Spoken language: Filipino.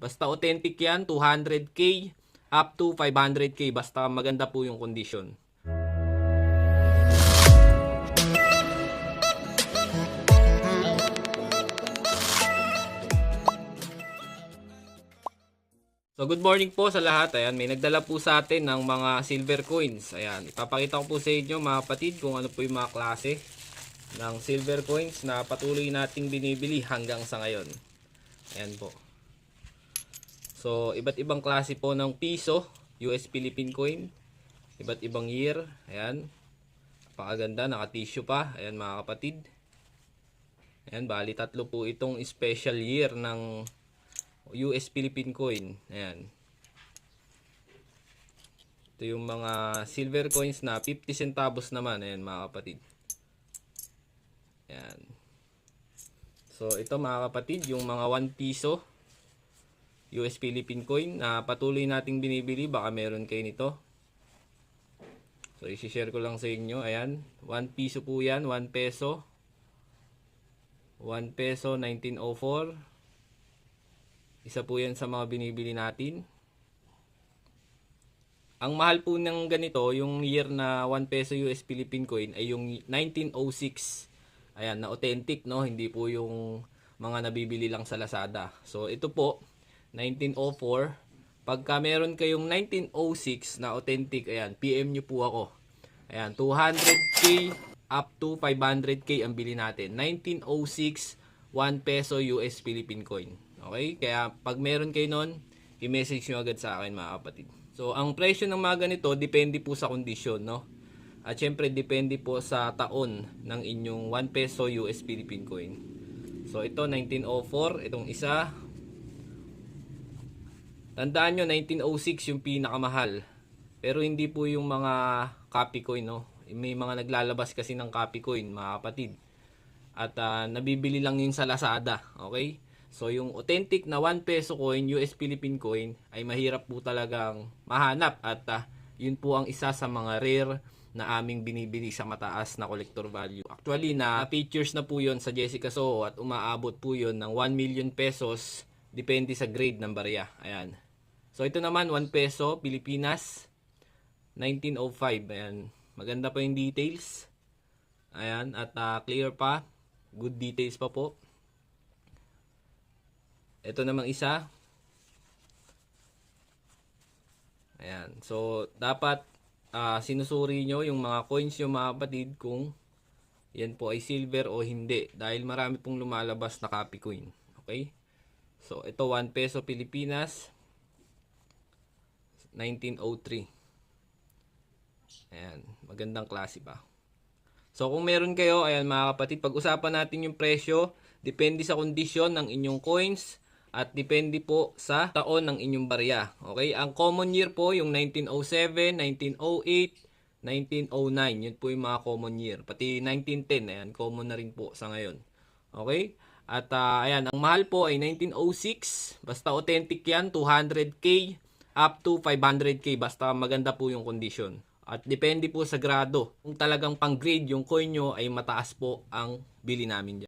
Basta authentic yan, 200k up to 500k. Basta maganda po yung condition. So good morning po sa lahat. Ayan, may nagdala po sa atin ng mga silver coins. Ayan, ipapakita ko po sa inyo mga kapatid kung ano po yung mga klase ng silver coins na patuloy nating binibili hanggang sa ngayon. Ayan po. So, iba't ibang klase po ng piso, US Philippine coin. Iba't ibang year. Ayan. Napakaganda, naka-tissue pa. Ayan mga kapatid. Ayan, bali tatlo po itong special year ng US Philippine coin. Ayan. Ito yung mga silver coins na 50 centavos naman. Ayan mga kapatid. Ayan. So ito mga kapatid, yung mga 1 piso US Philippine coin na patuloy nating binibili. Baka meron kayo nito. So isi-share ko lang sa inyo. Ayan. 1 piso po yan. 1 peso. 1 peso 1904. Isa po yan sa mga binibili natin. Ang mahal po ng ganito, yung year na 1 peso US Philippine coin ay yung 1906. Ayan, na authentic, no? Hindi po yung mga nabibili lang sa Lazada. So, ito po, 1904. Pagka meron kayong 1906 na authentic, ayan, PM nyo po ako. Ayan, 200k up to 500k ang bili natin. 1906, 1 peso US Philippine coin. Okay? Kaya pag meron kayo nun, i-message nyo agad sa akin mga kapatid. So, ang presyo ng mga ganito, depende po sa kondisyon, no? At syempre, depende po sa taon ng inyong 1 peso US Philippine coin. So, ito 1904, itong isa. Tandaan nyo, 1906 yung pinakamahal. Pero hindi po yung mga copy coin, no? May mga naglalabas kasi ng copy coin, mga kapatid. At ah, nabibili lang yun sa Lazada, okay? So, yung authentic na 1 peso coin, US Philippine coin, ay mahirap po talagang mahanap. At ah, yun po ang isa sa mga rare na aming binibili sa mataas na collector value. Actually, na features na po yun sa Jessica Soho at umaabot po yun ng 1 million pesos depende sa grade ng barya. Ayan. So, ito naman, 1 peso, Pilipinas, 1905. Ayan. Maganda pa yung details. Ayan. At ah, clear pa. Good details pa po. Ito namang isa. Ayan. So, dapat ah, sinusuri nyo yung mga coins yung mga kapatid kung yan po ay silver o hindi. Dahil marami pong lumalabas na copy coin. Okay? So, ito 1 peso Pilipinas. 1903. Ayan. Magandang klase pa. So kung meron kayo, ayan mga kapatid, pag-usapan natin yung presyo. Depende sa kondisyon ng inyong coins at depende po sa taon ng inyong barya. Okay? Ang common year po yung 1907, 1908, 1909. Yun po yung mga common year. Pati 1910, ayan, common na rin po sa ngayon. Okay? At ah, ayan, ang mahal po ay 1906. Basta authentic yan, 200k up to 500k. Basta maganda po yung condition. At depende po sa grado. Kung talagang pang grade yung coin nyo ay mataas po ang bili namin dyan.